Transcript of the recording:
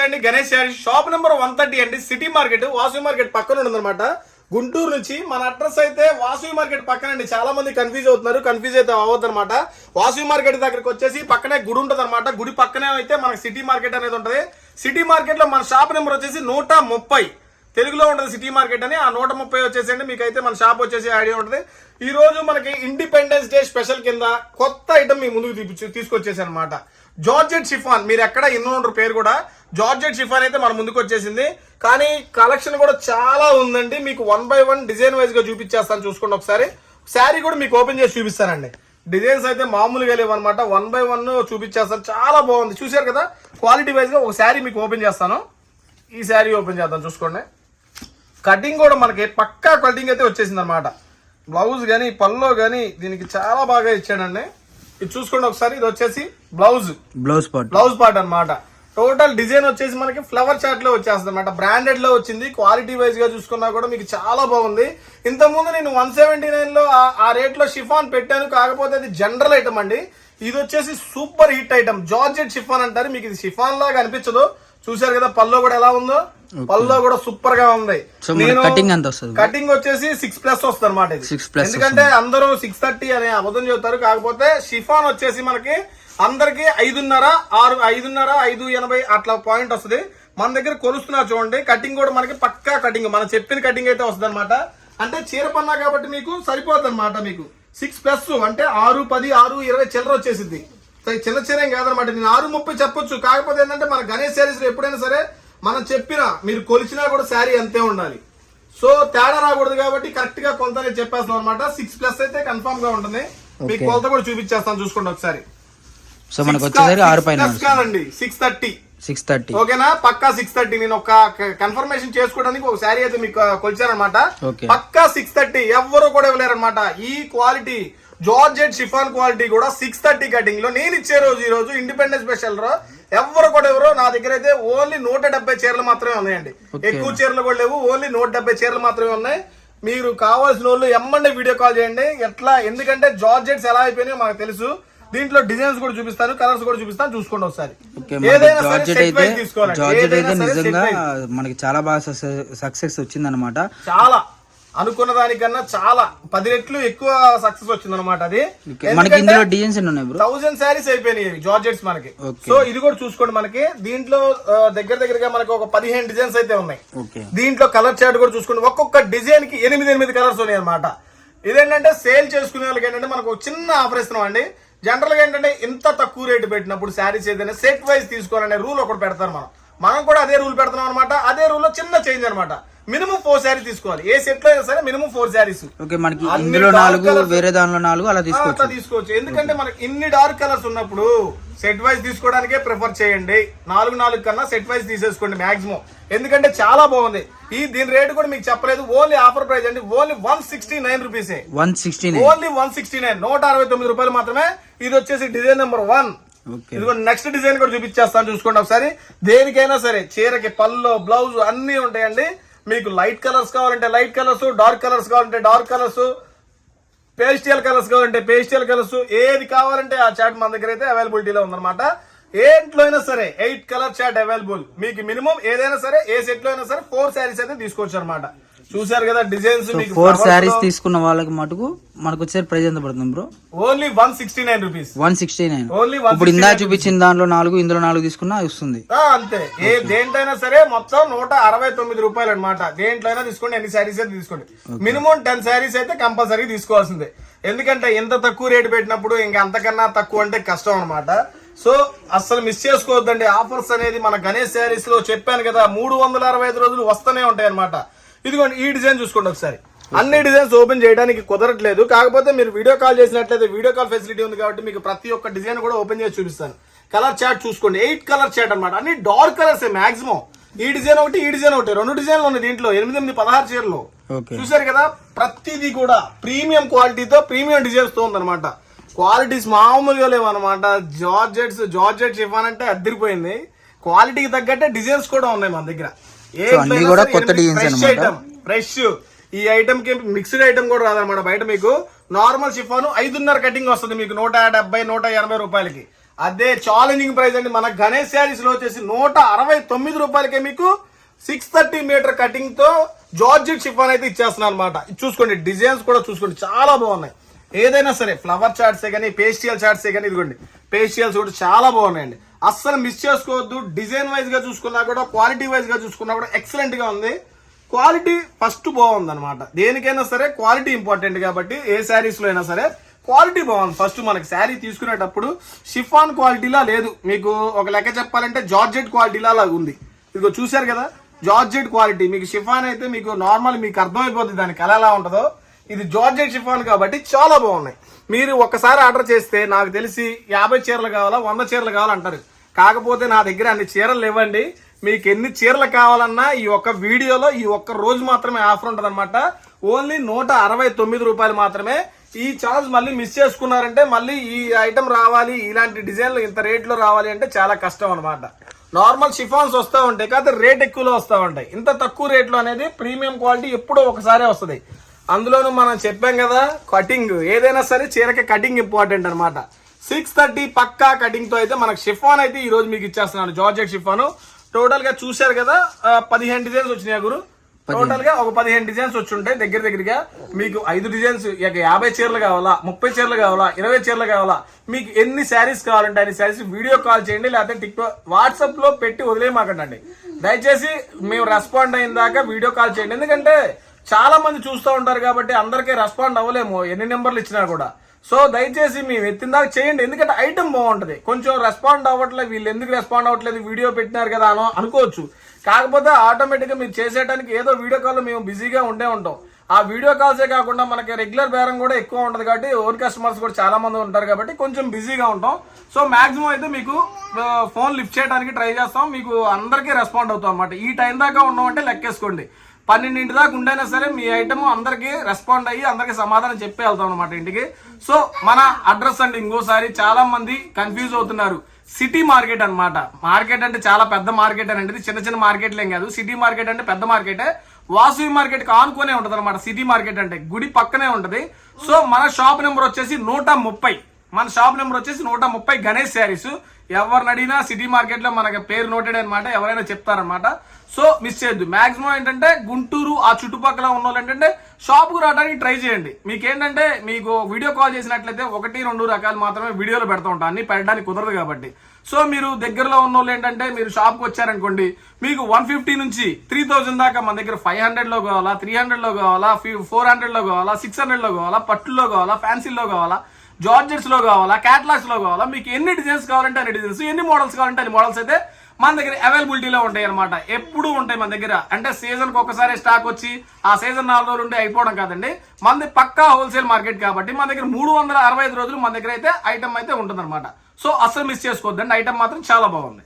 నమస్తే అండి Ganesh shop number one thirty అండి సిటీ మార్కెట్ వాసవి మార్కెట్ పక్కన ఉందన్నమాట గుంటూరు నుంచి మన అడ్రస్ అయితే వాసవి మార్కెట్ పక్కన అండి. చాలా మంది కన్ఫ్యూజ్ అవుతున్నారు కన్ఫ్యూజ్ అయితే అవ్వద్దు అనమాట వాసవి మార్కెట్ దగ్గరకు వచ్చేసి పక్కనే గుడి ఉంటుంది అనమాట గుడి పక్కనే అయితే మనకి సిటీ మార్కెట్ అనేది ఉంటుంది. సిటీ మార్కెట్లో మన షాప్ నెంబర్ వచ్చేసి నూట ముప్పై. తెలుగులో ఉంటుంది సిటీ మార్కెట్ అని. ఆ నూట ముప్పై వచ్చేసండి మీకు అయితే మన షాప్ వచ్చేసి ఐడియా ఉంటుంది. ఈ రోజు మనకి ఇండిపెండెన్స్ డే స్పెషల్ కింద కొత్త ఐటమ్ మీ ముందుకు తీసుకొచ్చేసి అనమాట జార్జెట్ షిఫాన్ మీరు ఎక్కడ ఎన్నో పేరు కూడా జార్జెట్ షిఫాన్ అయితే మన ముందుకు వచ్చేసింది. కానీ కలెక్షన్ కూడా చాలా ఉందండి. మీకు వన్ బై వన్ డిజైన్ వైజ్గా చూపించేస్తాను చూసుకోండి ఒకసారి. శారీ కూడా మీకు ఓపెన్ చేసి చూపిస్తానండి. డిజైన్స్ అయితే మామూలుగా లేవు అనమాట వన్ బై వన్ చూపించేస్తాను. చాలా బాగుంది. చూశారు కదా? క్వాలిటీ వైజ్గా ఒక శారీ మీకు ఓపెన్ చేస్తాను. ఈ శారీ ఓపెన్ చేద్దాం చూసుకోండి. కటింగ్ కూడా మనకి పక్కా కటింగ్ అయితే వచ్చేసింది అనమాట బ్లౌజ్ కానీ పల్లో కానీ దీనికి చాలా బాగా ఇచ్చాడండి. ఇది చూసుకోండి ఒకసారి. ఇది వచ్చేసి blouse. Blouse part. Blouse part అన్నమాట. టోటల్ డిజైన్ వచ్చేసి మనకి ఫ్లవర్ చాట్లో వచ్చేస్తుంది అనమాట బ్రాండెడ్లో వచ్చింది. క్వాలిటీ వైజ్గా చూసుకున్నా కూడా మీకు చాలా బాగుంది. ఇంత ముందు నేను వన్ సెవెంటీ నైన్లో ఆ- రేట్లో షిఫాన్ పెట్టాను. కాకపోతే అది జనరల్ ఐటమ్ అండి. ఇది వచ్చేసి super hit item georgette chiffon అంటారు. మీకు ఇది షిఫాన్ లాగా అనిపించదు. చూశారు కదా పల్లో కూడా ఎలా ఉందో? పల్లో కూడా సూపర్గా ఉంది. కటింగ్ వచ్చేసి సిక్స్ ప్లస్ వస్తుంది? అనమాట ఇది. 6 plus ఎందుకంటే అందరూ సిక్స్ థర్టీ అనే అబద్ధం చెబుతారు. కాకపోతే షిఫాన్ వచ్చేసి మనకి అందరికి ఐదున్నర ఆరు ఐదున్నర ఐదు ఎనభై అట్లా పాయింట్ వస్తుంది. మన దగ్గర కొలుస్తున్నారు చూడండి. కటింగ్ కూడా మనకి పక్కా కటింగ్. మనం చెప్పిన కటింగ్ అయితే వస్తుంది అనమాట అంటే చీర పన్నా కాబట్టి మీకు సరిపోతుంది అనమాట మీకు. సిక్స్ ప్లస్ అంటే ఆరు పది ఆరు ఇరవై చిల్లర వచ్చేసింది చిన్న చీర ఏం కాదనమాట నేను ఆరు ముప్పై చెప్పొచ్చు. కాకపోతే ఏంటంటే మన గణేష్ శారీస్ ఎప్పుడైనా సరే మనం చెప్పినా మీరు కొలిచినా కూడా శారీ అంతే ఉండాలి. సో తేడా రాకూడదు కాబట్టి కరెక్ట్గా కొలత చెప్పేస్తాం అనమాట సిక్స్ ప్లస్ అయితే కన్ఫర్మ్గా ఉంటుంది. మీకు కొలత కూడా చూపించేస్తాను. చూసుకోండి ఒకసారి. సో మనకు వచ్చేసరికి ఆరు పైన కాదండి సిక్స్ థర్టీ సిక్స్ థర్టీ ఓకేనా? పక్కా సిక్స్ థర్టీ నేను ఒక కన్ఫర్మేషన్ చేసుకోవడానికి ఒక శారీ అయితే మీకు కొలిచానమాట Okay. పక్కా సిక్స్ థర్టీ ఎవ్వరు కూడా ఇవ్వలేరు అనమాట ఈ క్వాలిటీ జార్జెట్ షిఫాన్ క్వాలిటీ కూడా సిక్స్ థర్టీ కటింగ్లో. నేను ఇచ్చే రోజు ఈ రోజు ఇండిపెండెన్స్ స్పెషల్ రో ఎవ్వరు కూడా ఎవరు నా దగ్గర అయితే ఓన్లీ నూట డెబ్బై చీరలు మాత్రమే ఉన్నాయండి. ఎక్కువ చీరలు కూడా లేవు. ఓన్లీ నూట డెబ్బై చీరలు మాత్రమే ఉన్నాయి. మీరు కావాల్సిన వాళ్ళు ఎమ్మండి వీడియో కాల్ చేయండి. ఎట్లా? ఎందుకంటే జార్జెట్స్ ఎలా అయిపోయినాయో మనకు తెలుసు. దీంట్లో డిజైన్స్ కూడా చూపిస్తాను కలర్స్ కూడా చూపిస్తాను చూసుకోండి ఒకసారి. జార్జెట్ అయితే. జార్జెట్ నిజంగా. మనకి చాలా బాగా సక్సెస్ వచ్చిందనమాట చాలా. అనుకున్న దానికన్నా చాలా. పది రెట్లు ఎక్కువ సక్సెస్ వచ్చింది అనమాట అది మనకి ఇందులో డిజైన్స్ థౌజండ్ శారీస్ అయిపోయినాయి జార్జెట్స్ మనకి. సో ఇది కూడా చూసుకోండి మనకి. దీంట్లో దగ్గర దగ్గరగా మనకి ఒక పదిహేను డిజైన్స్ అయితే ఉన్నాయి. దీంట్లో కలర్ చార్ట్ కూడా చూసుకోండి. ఒక్కొక్క డిజైన్కి ఎనిమిది ఎనిమిది కలర్స్ ఉన్నాయి అనమాట ఇదేంటంటే సేల్ చేసుకునే వాళ్ళకి ఏంటంటే మనకు చిన్న ఆఫర్ ఇస్తున్నాం అండి. జనరల్గా ఏంటంటే ఇంత తక్కువ రేటు పెట్టినప్పుడు శారీస్ ఏదైనా సెట్ వైజ్ తీసుకోవాలనే రూల్ ఒకటి పెడతారు మనం. మనం కూడా అదే రూల్ పెడతాం అనమాట అదే రూల్లో చిన్న చేంజ్ అనమాట మినిమం ఫోర్ శారీ తీసుకోవాలి. ఏ సెట్లో అయినా సరే మినిమం ఫోర్ శారీస్. ఓకే మనకి ఇందులో నాలుగు. వేరే దానిలో నాలుగు అలా అట్లా తీసుకోవచ్చు. తీసుకోవచ్చు. ఎందుకంటే మనకి ఇన్ని డార్క్ కలర్స్ ఉన్నప్పుడు సెట్ వైజ్ తీసుకోవడానికే ప్రిఫర్ చేయండి. నాలుగు నాలుగు కన్నా సెట్ వైజ్ తీసేసుకోండి మాక్సిమం ఎందుకంటే చాలా బాగుంది. ఈ దీని రేటు కూడా మీకు చెప్పలేదు. ఓన్లీ ఆఫర్ ప్రైస్ అండి. ఓన్లీ వన్ సిక్స్టీ నైన్ రూపీసే one sixty only one sixty nine నూట అరవై తొమ్మిది రూపాయలు మాత్రమే. ఇది వచ్చేసి డిజైన్ నెంబర్ వన్ ఇదిగో నెక్స్ట్ డిజైన్ కూడా చూపించేస్తాను. చూసుకోండి ఒకసారి. దేనికైనా సరే చీరకి పళ్ళు బ్లౌజ్ అన్ని ఉంటాయండి. మీకు లైట్ కలర్స్ కావాలంటే లైట్ కలర్స్ డార్క్ కలర్స్ కావాలంటే డార్క్ కలర్స్ పేస్టియల్ కలర్స్ కావాలంటే పేస్టియల్ కలర్స్ ఏది కావాలంటే ఆ చాట్ మన దగ్గర అయితే అవైలబిలిటీలో ఉందన్నమాట. ఏంట్లో అయినా సరే ఎయిట్ కలర్ చాట్ అవైలబుల్. మీకు మినిమం ఏదైనా సరే ఏ సెట్లో అయినా సరే ఫోర్ శారీస్ అయితే తీసుకోవచ్చు అనమాట చూసారు కదా డిజైన్స్ మీకు ఫోర్ శారీస్ తీసుకున్న వాళ్ళకి మటుకు మనకు వచ్చే ప్రైస్ ఎంత పడుతుంది bro only one sixty nine rupees one sixty nine only ఇప్పుడు ఇందా చూపించిన దాంట్లో నాలుగు ఇందులో నాలుగు తీసుకున్నా వస్తుంది. అంతే. ఏ దేంట్లైనా సరే మొత్తం నూట అరవై తొమ్మిది రూపాయలు అనమాట దేంట్లో అయినా తీసుకోండి ఎన్ని శారీస్ అయితే తీసుకోండి. మినిమం టెన్ శారీస్ అయితే కంపల్సరీ తీసుకోవాల్సిందే. ఎందుకంటే ఎంత తక్కువ రేటు పెట్టినప్పుడు ఇంకా అంతకన్నా తక్కువ అంటే కష్టం అనమాట సో అస్సలు మిస్ చేసుకోవద్దండి. ఆఫర్స్ అనేది మన గణేష్ శారీస్లో చెప్పాను కదా మూడు వందల అరవై ఐదు రోజులు వస్తూనే ఉంటాయి అనమాట ఇదిగోండి ఈ డిజైన్ చూసుకోండి ఒకసారి. అన్ని డిజైన్స్ ఓపెన్ చేయడానికి కుదరట్లేదు. కాకపోతే మీరు వీడియో కాల్ చేసినట్లయితే వీడియో కాల్ ఫెసిలిటీ ఉంది కాబట్టి మీకు ప్రతి ఒక్క డిజైన్ కూడా ఓపెన్ చేసి చూపిస్తాను. కలర్ చార్ట్ చూసుకోండి. ఎయిట్ కలర్ చార్ట్ అన్నమాట. అన్ని డార్క్ కలర్స్ మాక్సిమం ఈ డిజైన్ ఒకటి ఈ డిజైన్ ఒకటి. రెండు డిజైన్లు ఉన్నాయి దీంట్లో. ఎనిమిది ఎనిమిది పదహారు చీరలు. చూసారు కదా? ప్రతిదీ కూడా ప్రీమియం క్వాలిటీతో ప్రీమియం డిజైన్స్తో ఉందన్నమాట. క్వాలిటీస్ మామూలుగా లేవన్నమాట. జార్జెట్స్ జార్జెట్ షిఫాన్ అంటే అద్దరిపోయింది క్వాలిటీకి తగ్గట్టే డిజైన్స్ కూడా ఉన్నాయి మన దగ్గర. అన్నీ కూడా కొత్త designs అన్నమాట. ఫ్రెష్ ఈ ఐటమ్కి మిక్స్డ్ ఐటమ్ కూడా రాదన్నమాట బయట మీకు. నార్మల్ షిఫాన్ ఐదున్నర కటింగ్ వస్తుంది మీకు నూట డెబ్బై నూట ఎనభై రూపాయలకి. అదే ఛాలెంజింగ్ ప్రైస్ అండి. మన గణేష్ శారీస్లో వచ్చేసి నూట అరవై తొమ్మిది రూపాయలకే మీకు సిక్స్ థర్టీ మీటర్ కటింగ్తో జార్జెట్ షిఫాన్ అయితే ఇచ్చేస్తున్నాను అనమాట చూసుకోండి డిజైన్స్ కూడా చూసుకోండి. చాలా బాగున్నాయి. ఏదైనా సరే ఫ్లవర్ చార్ట్సే కానీ పేస్టియల్ చార్ట్సే కానీ ఇదిగోండి. పేస్టియల్స్ కూడా చాలా బాగున్నాయండి. అస్సలు మిస్ చేసుకోవద్దు. డిజైన్ వైజ్గా చూసుకున్నా కూడా క్వాలిటీ వైజ్గా చూసుకున్నా కూడా ఎక్సలెంట్గా ఉంది. క్వాలిటీ ఫస్ట్ బాగుంది అనమాట దేనికైనా సరే క్వాలిటీ ఇంపార్టెంట్ కాబట్టి ఏ శారీస్లో అయినా సరే క్వాలిటీ బాగుంది. ఫస్ట్ మనకి శారీ తీసుకునేటప్పుడు షిఫాన్ క్వాలిటీలా లేదు. మీకు ఒక లెక్క చెప్పాలంటే జార్జెట్ క్వాలిటీలా అలా ఉంది. ఇదిగో చూశారు కదా? జార్జెట్ క్వాలిటీ మీకు షిఫాన్ అయితే మీకు నార్మల్ మీకు అర్థమైపోతుంది దాని కళ ఎలా ఉంటుందో. ఇది జార్జెట్ షిఫాన్ కాబట్టి చాలా బాగున్నాయి. మీరు ఒక్కసారి ఆర్డర్ చేస్తే నాకు తెలిసి యాభై చీరలు కావాలా వంద చీరలు కావాలంటారు కాకపోతే నా దగ్గర అన్ని చీరలు ఇవ్వండి మీకు ఎన్ని చీరలు కావాలన్నా ఈ ఒక్క వీడియోలో ఈ ఒక్క రోజు మాత్రమే ఆఫర్ ఉంటుంది ఓన్లీ నూట అరవై తొమ్మిది రూపాయలు మాత్రమే. ఈ ఛాన్స్ మళ్ళీ మిస్ చేసుకున్నారంటే మళ్ళీ ఈ ఐటమ్ రావాలి ఇలాంటి డిజైన్లు ఇంత రేట్లో రావాలి అంటే చాలా కష్టం అనమాట నార్మల్ షిఫాన్స్ వస్తూ ఉంటాయి కాకపోతే రేట్ ఎక్కువలో వస్తూ ఉంటాయి. ఇంత తక్కువ రేట్లో అనేది ప్రీమియం క్వాలిటీ ఎప్పుడో ఒకసారి వస్తుంది. అందులోనూ మనం చెప్పాం కదా కటింగ్ ఏదైనా సరే చీరకి కటింగ్ ఇంపార్టెంట్ అనమాట సిక్స్ థర్టీ పక్కా కటింగ్తో అయితే మనకు షిఫాన్ అయితే ఈ రోజు మీకు ఇచ్చేస్తున్నాను జార్జెట్ షిఫాన్. టోటల్గా చూశారు కదా పదిహేను డిజైన్స్ వచ్చినాయి గురు. టోటల్గా ఒక పదిహేను డిజైన్స్ వచ్చి ఉంటాయి. దగ్గర దగ్గరగా మీకు ఐదు డిజైన్స్ ఇక యాభై చీరలు కావాలా ముప్పై చీరలు కావాలా ఇరవై చీరలు కావాలా మీకు ఎన్ని శారీస్ కావాలంటే అన్ని శారీస్ వీడియో కాల్ చేయండి లేకపోతే టిక్ వాట్సాప్లో పెట్టి వదిలేయమాకండి. దయచేసి మేము రెస్పాండ్ అయిన దాకా వీడియో కాల్ చేయండి. ఎందుకంటే చాలా మంది చూస్తూ ఉంటారు కాబట్టి అందరికీ రెస్పాండ్ అవ్వలేము. ఎన్ని నెంబర్లు ఇచ్చినా కూడా. సో దయచేసి మేము ఎత్తిన దాకా చేయండి. ఎందుకంటే ఐటమ్ బాగుంటుంది. కొంచెం రెస్పాండ్ అవ్వట్లేదు వీళ్ళు ఎందుకు రెస్పాండ్ అవ్వట్లేదు? వీడియో పెట్టినారు కదా అనో అనుకోవచ్చు. కాకపోతే ఆటోమేటిక్గా మీరు చేసేటానికి ఏదో వీడియో కాల్ మేము బిజీగా ఉండే ఉంటాం. ఆ వీడియో కాల్సే కాకుండా మనకి రెగ్యులర్ బేరం కూడా ఎక్కువ ఉంటుంది కాబట్టి ఓన్ కస్టమర్స్ కూడా చాలా మంది ఉంటారు కాబట్టి కొంచెం బిజీగా ఉంటాం. సో మాక్సిమం అయితే మీకు ఫోన్ లిఫ్ట్ చేయడానికి ట్రై చేస్తాం. మీకు అందరికీ రెస్పాండ్ అవుతాం అన్నమాట. ఈ టైం దాకా ఉన్నామంటే లెక్కేసుకోండి. పన్నెండింటి దాకా ఉండైనా సరే మీ ఐటమ్ అందరికి రెస్పాండ్ అయ్యి అందరికి సమాధానం చెప్పి వెళ్తాం అనమాట ఇంటికి. సో మన అడ్రస్ అండి ఇంకోసారి చాలా మంది కన్ఫ్యూజ్ అవుతున్నారు. సిటీ మార్కెట్ అన్నమాట. మార్కెట్ అంటే చాలా పెద్ద మార్కెట్ అని అంటే చిన్న చిన్న మార్కెట్లేం కాదు. సిటీ మార్కెట్ అంటే పెద్ద మార్కెటే వాసువి మార్కెట్కి ఆనుకునే ఉంటది అనమాట సిటీ మార్కెట్ అంటే గుడి పక్కనే ఉంటది. సో మన షాప్ నెంబర్ వచ్చేసి నూట ముప్పై. మన షాప్ నెంబర్ వచ్చేసి నూట ముప్పై గణేష్ శారీస్. ఎవరిని అడిగినా సిటీ మార్కెట్లో మనకి పేరు నోటెడ్ అనమాట ఎవరైనా చెప్తారనమాట సో మిస్ చేయొద్దు. మాక్సిమం ఏంటంటే గుంటూరు ఆ చుట్టుపక్కల ఉన్న వాళ్ళు ఏంటంటే షాప్కు రావడానికి ట్రై చేయండి. మీకు ఏంటంటే మీకు వీడియో కాల్ చేసినట్లయితే ఒకటి రెండు రకాలు మాత్రమే వీడియోలో పెడతా ఉంటాను అన్ని పెట్టడానికి కుదరదు కాబట్టి. సో మీరు దగ్గరలో ఉన్న వాళ్ళు ఏంటంటే మీరు షాప్కి వచ్చారనుకోండి మీకు వన్ ఫిఫ్టీ నుంచి త్రీ థౌజండ్ దాకా మన దగ్గర ఫైవ్ హండ్రెడ్లో కావాలా త్రీ హండ్రెడ్లో కావాలా ఫోర్ హండ్రెడ్లో కావాలా సిక్స్ హండ్రెడ్లో కావాలా పట్టులో కావాలా ఫ్యాన్సీలో కావాలా జార్జెట్స్లో కావాలా క్యాట్లాగ్స్లో కావాలా? మీకు ఎన్ని డిజైన్స్ కావాలంటే అన్ని డిజైన్స్ ఎన్ని మోడల్స్ కావాలంటే అన్ని మోడల్స్ అయితే మన దగ్గర అవైలబిలిటీలో ఉంటాయి అనమాట ఎప్పుడూ ఉంటాయి మన దగ్గర. అంటే సీజన్కి ఒకసారి స్టాక్ వచ్చి ఆ సీజన్ నాలుగు రోజులు ఉండి అయిపోవడం కాదండి. మనది పక్కా హోల్సేల్ మార్కెట్ కాబట్టి మన దగ్గర మూడు వందల అరవై ఐదు రోజులు మన దగ్గర అయితే ఐటమ్ అయితే ఉంటుంది సో అస్సలు మిస్ చేసుకోవద్దండి. ఐటమ్ మాత్రం చాలా బాగుంది.